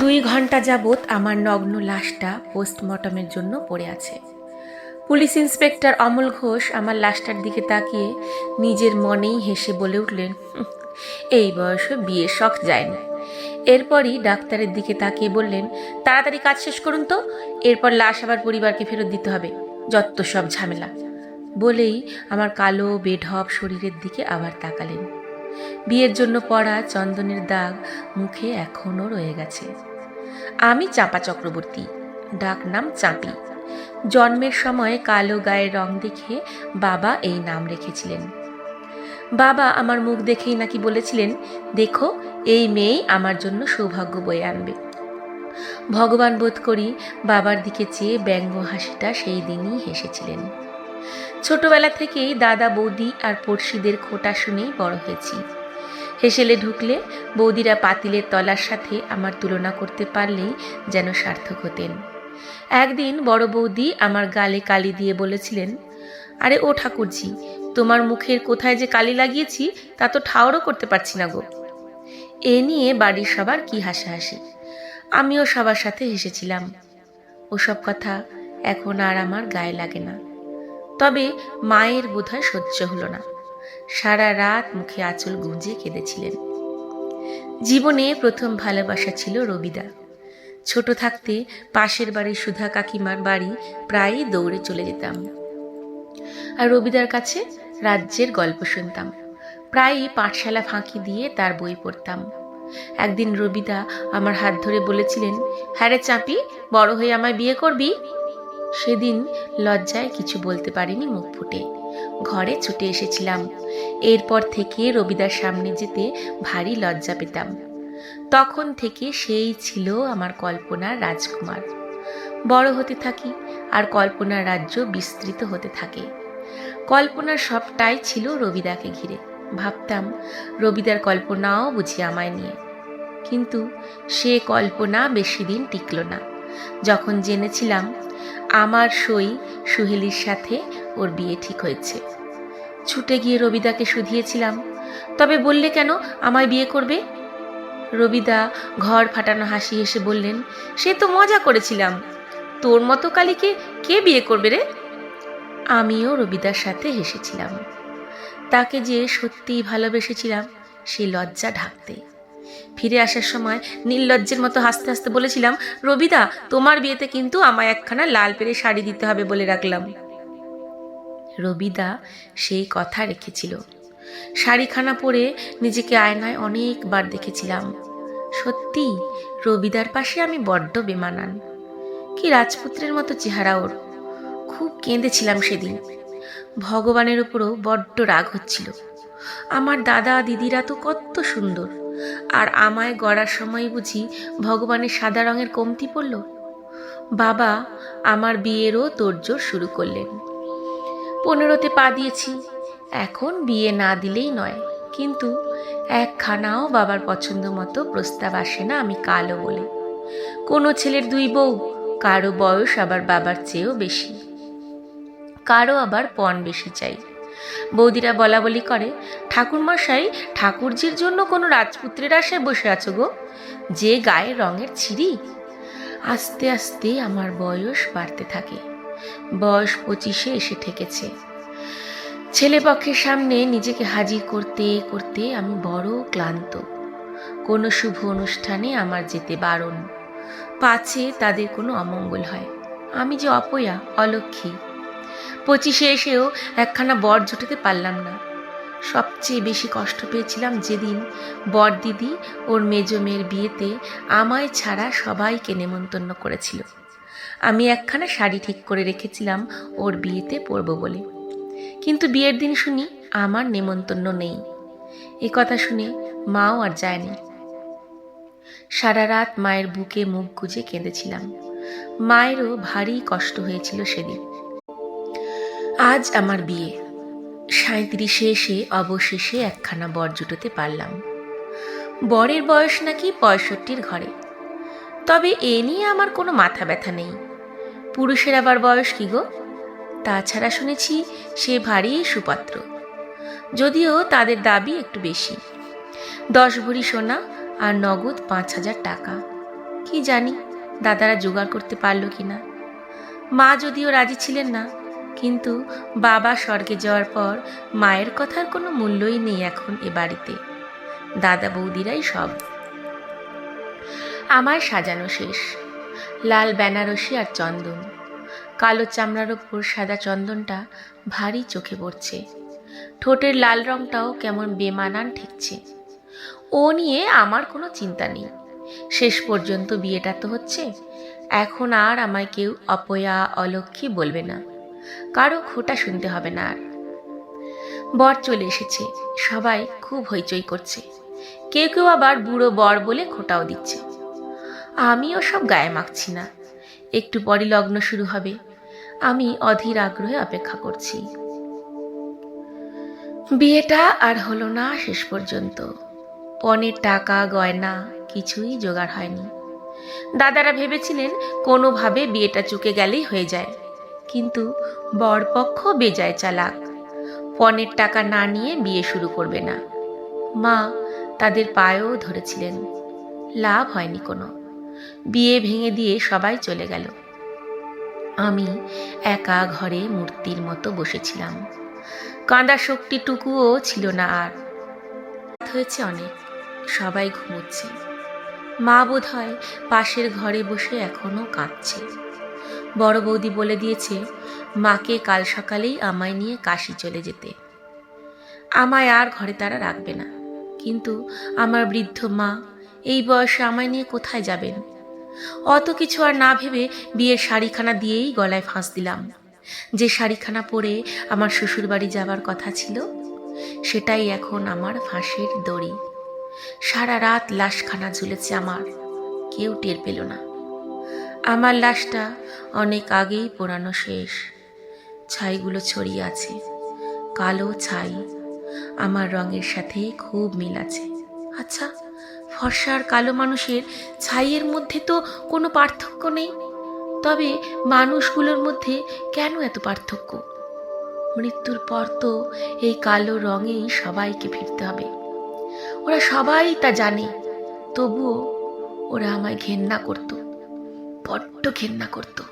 দুই ঘণ্টা যাবৎ আমার নগ্ন লাশটা পোস্টমর্টমের জন্য পড়ে আছে। পুলিশ ইন্সপেক্টর অমল ঘোষ আমার লাশটার দিকে তাকিয়ে নিজের মনেই হেসে বলে উঠলেন এই বয়সে বিয়ে শখ যায় না। এরপরই ডাক্তারের দিকে তাকিয়ে বললেন, তাড়াতাড়ি কাজ শেষ করুন তো, এরপর লাশ আবার পরিবারকে ফেরত দিতে হবে, যত সব ঝামেলা। বলেই আমার কালো বেঢপ শরীরের দিকে আবার তাকালেন। বিয়ের জন্য পড়া চন্দনের দাগ মুখে এখনও রয়ে গেছে। আমি চাপা চক্রবর্তী, ডাক নাম চাপি। জন্মের সময় কালো গায়ের রং দেখে বাবা এই নাম রেখেছিলেন। বাবা আমার মুখ দেখেই নাকি বলেছিলেন, দেখো, এই মেয়েই আমার জন্য সৌভাগ্য বয়ে আনবে। ভগবান বোধ করি বাবার দিকে চেয়ে ব্যঙ্গ হাসিটা সেই দিনই হেসেছিলেন। ছোটবেলা থেকেই দাদা, বৌদি আর পড়শিদের খোটা শুনেই বড় হয়েছি। হেসেলে ঢুকলে বৌদিরা পাতিলের তলার সাথে আমার তুলনা করতে পারলেই যেন সার্থক হতেন। একদিন বড় বৌদি আমার গালে কালি দিয়ে বলেছিলেন, আরে ও ঠাকুরজি, তোমার মুখের কোথায় যে কালি লাগিয়েছি তা তো ঠাওরও করতে পারছি না গো। এ নিয়ে বাড়ির সবার কি হাসাহাসি। আমিও সবার সাথে হেসেছিলাম। ওসব কথা এখন আর আমার গায়ে লাগে না। তবে মায়ের বোধহয় সহ্য হলো না। সারা রাত মুখে আঁচল গুঁজে কেঁদেছিলেন। জীবনে প্রথম ভালোবাসা ছিল রবিদা। ছোট থাকতে পাশের বাড়ির সুধা কাকিমার বাড়ি প্রায়ই দৌড়ে চলে যেতাম। আর রবিদার কাছে রাজ্যের গল্প শুনতাম। প্রায়ই পাঠশালা ফাঁকি দিয়ে তার বই পড়তাম। একদিন রবিদা আমার হাত ধরে বলেছিলেন হ্যাঁ রে চাপি, বড় হয়ে আমায় বিয়ে করবি? সেদিন লজ্জায় কিছু বলতে পারিনি মুখ ফুটে। ঘরে ছুটে এসেছিলাম। এরপর থেকে রবিদার সামনে যেতে ভারী লজ্জা পেতাম। তখন থেকে সেই ছিল আমার কল্পনার রাজকুমার। বড় হতে থাকি আর কল্পনার রাজ্য বিস্তৃত হতে থাকে। কল্পনার সবটাই ছিল রবিদাকে ঘিরে। ভাবতাম, রবিদার কল্পনাও বুঝি আমায় নিয়ে। কিন্তু সে কল্পনা বেশি দিন টিকল না। যখন জেনেছিলাম, আমার সই সুহেলির সাথে ওর বিয়ে ঠিক হয়েছে। ছুটে গিয়ে রবিদাকে শুধিয়েছিলাম। তবে বললে কেন আমায় বিয়ে করবে? রবিদা ঘর ফাটানো হাসি হেসে বললেন, সে তো মজা করেছিলাম। তোর মতো কালীকে কে বিয়ে করবে রে? আমিও রবিদার সাথে হেসেছিলাম। তাকে যে সত্যিই ভালোবেসেছিলাম সেই লজ্জা ঢাকতে। ফিরে আসার সময় নীললজ্জের মতো হাসতে হাসতে বলেছিলাম, রবিদা, তোমার বিয়েতে কিন্তু আমায় একখানা লাল পেরে শাড়ি দিতে হবে বলে রাখলাম। রবিদা সেই কথা রেখেছিল। শাড়িখানা পরে নিজেকে আয়নায় অনেকবার দেখেছিলাম। সত্যি, রবিদার পাশে আমি বড্ড বেমানান। কি রাজপুত্রের মতো চেহারা ওর। খুব কেঁদেছিলাম সেদিন। ভগবানের উপরও বড্ড রাগ হচ্ছিল। আমার দাদা দিদিরা তো কত সুন্দর। আর আমায় গড়ার সময় বুঝি ভগবানের সাদা রঙের কমতি পড়ল। বাবা আমার বিয়েরও তোড়জোড় শুরু করলেন। পনেরোতে পা দিয়েছি। এখন বিয়ে না দিলেই নয়। কিন্তু একখানাও বাবার পছন্দ মতো প্রস্তাব আসে না আমি কালো বলে। কোনো ছেলের দুই বউ, কারও বয়স আবার বাবার চেয়েও বেশি। কারও আবার পণ বেশি চাই। বৌদিরা বলা বলি করে, ঠাকুরমশাই, ঠাকুরজির জন্য কোনো রাজপুত্রের আশায় বসে আছো গো? যে গায়ে রঙের ছিঁড়ি? আস্তে আস্তে আমার বয়স বাড়তে থাকে। বয়স পঁচিশে এসে ঠেকেছে। ছেলেপক্ষের সামনে নিজেকে হাজির করতে করতে আমি বড় ক্লান্ত। কোনো শুভ অনুষ্ঠানে আমার যেতে বারণ। পাছে তাদের কোনো অমঙ্গল হয়। আমি যে অপয়া অলক্ষী পঁচিশে এসেও একখানা বর জুটাতে পারলাম না। সবচেয়ে বেশি কষ্ট পেয়েছিলাম যেদিন বর দিদি ওর মেজ মেয়ের বিয়েতে আমায় ছাড়া সবাইকে নেমন্তন্ন করেছিল। আমি একখানা শাড়ি ঠিক করে রেখেছিলাম ওর বিয়েতে পরব বলে। কিন্তু বিয়ের দিন শুনি আমার নেমন্তন্ন নেই। এ কথা শুনে মাও আর যায়নি। সারা রাত মায়ের বুকে মুখ গুজে কেঁদেছিলাম। মায়েরও ভারী কষ্ট হয়েছিল সেদিন। আজ আমার বিয়ে। সাঁত্রিশে এসে অবশেষে একখানা বর জুটোতে পারলাম। বরের বয়স নাকি পঁয়ষট্টির ঘরে। তবে এ নিয়ে আমার কোনো মাথা ব্যথা নেই। পুরুষের আবার বয়স কি গো? তাছাড়া শুনেছি সে ভারী সুপাত্র। যদিও তাদের দাবি একটু বেশি। দশ ভরি সোনা আর নগদ পাঁচ হাজার টাকা। কি জানি দাদারা জোগাড় করতে পারল কি না মা যদিও রাজি ছিলেন না, কিন্তু বাবা স্বর্গে যাওয়ার পর মায়ের কথার কোনো মূল্যই নেই এখন এ বাড়িতে। দাদা বৌদিরাই সব। আমার সাজানো শেষ। লাল বেনারসি আর চন্দন। কালো চামড়ার ওপর সাদা চন্দনটা ভারী চোখে পড়ছে। ঠোঁটের লাল রংটাও কেমন বেমানান ঠেকছে। ও নিয়ে আমার কোনো চিন্তা নেই। শেষ পর্যন্ত বিয়েটা তো হচ্ছে। এখন আর আমায় কেউ অপয়া অলক্ষী বলবে না। কারও খোটা শুনতে হবে না আর। বর চলে এসেছে। সবাই খুব হইচই করছে। কেউ কেউ আবার বুড়ো বর বলে খোটাও দিচ্ছে। আমিও সব গায়ে মাখছি না। একটু পরই লগ্ন শুরু হবে। আমি অধীর আগ্রহে অপেক্ষা করছি। বিয়েটা আর হলো না শেষ পর্যন্ত। পণের টাকা, গয়না কিছুই জোগাড় হয়নি। দাদারা ভেবেছিলেন কোনোভাবে বিয়েটা চুকে গেলেই হয়ে যায়। কিন্তু বরপক্ষ বেজায় চালাক। পণের টাকা না নিয়ে বিয়ে শুরু করবে না। মা তাদের পায়েও ধরেছিলেন। লাভ হয়নি কোনো। বিয়ে ভেঙে দিয়ে সবাই চলে গেল। আমি একা ঘরে মূর্তির মতো বসেছিলাম। কাঁদা শক্তিটুকুও ছিল না আর। হয়েছে অনেক, সবাই ঘুমোচ্ছে। মা বোধ হয় পাশের ঘরে বসে এখনও কাঁদছে। বড় বৌদি বলে দিয়েছে, মাকে কাল সকালেই আমায় নিয়ে কাশি চলে যেতে। আমায় আর ঘরে তারা রাখবে না। কিন্তু আমার বৃদ্ধ মা এই বয়সে আমায় নিয়ে কোথায় যাবেন? অত কিছু আর না ভেবে বিয়ের শাড়িখানা দিয়েই গলায় ফাঁস দিলাম। যে শাড়িখানা পরে আমার শ্বশুরবাড়ি যাবার কথা ছিল, সেটাই এখন আমার ফাঁসের দড়ি। সারা রাত লাশখানা ঝুলেছে আমার, কেউ টের পেল না। আমার লাশটা অনেক আগেই পোড়ানো শেষ। ছাইগুলো ছড়িয়ে আছে, কালো ছাই। আমার রঙের সাথে খুব মিল আছে। আচ্ছা ফর্সা আর কালো মানুষের ছাইয়ের মধ্যে তো কোনো পার্থক্য নেই। তবে মানুষগুলোর মধ্যে কেন এত পার্থক্য? মৃত্যুর পর তো এই কালো রঙেই সবাইকে ফিরতে হবে। ওরা সবাই তা জানে, তবুও ওরা আমায় ঘেন্না করতো, বড্ড ঘেন্না করতো।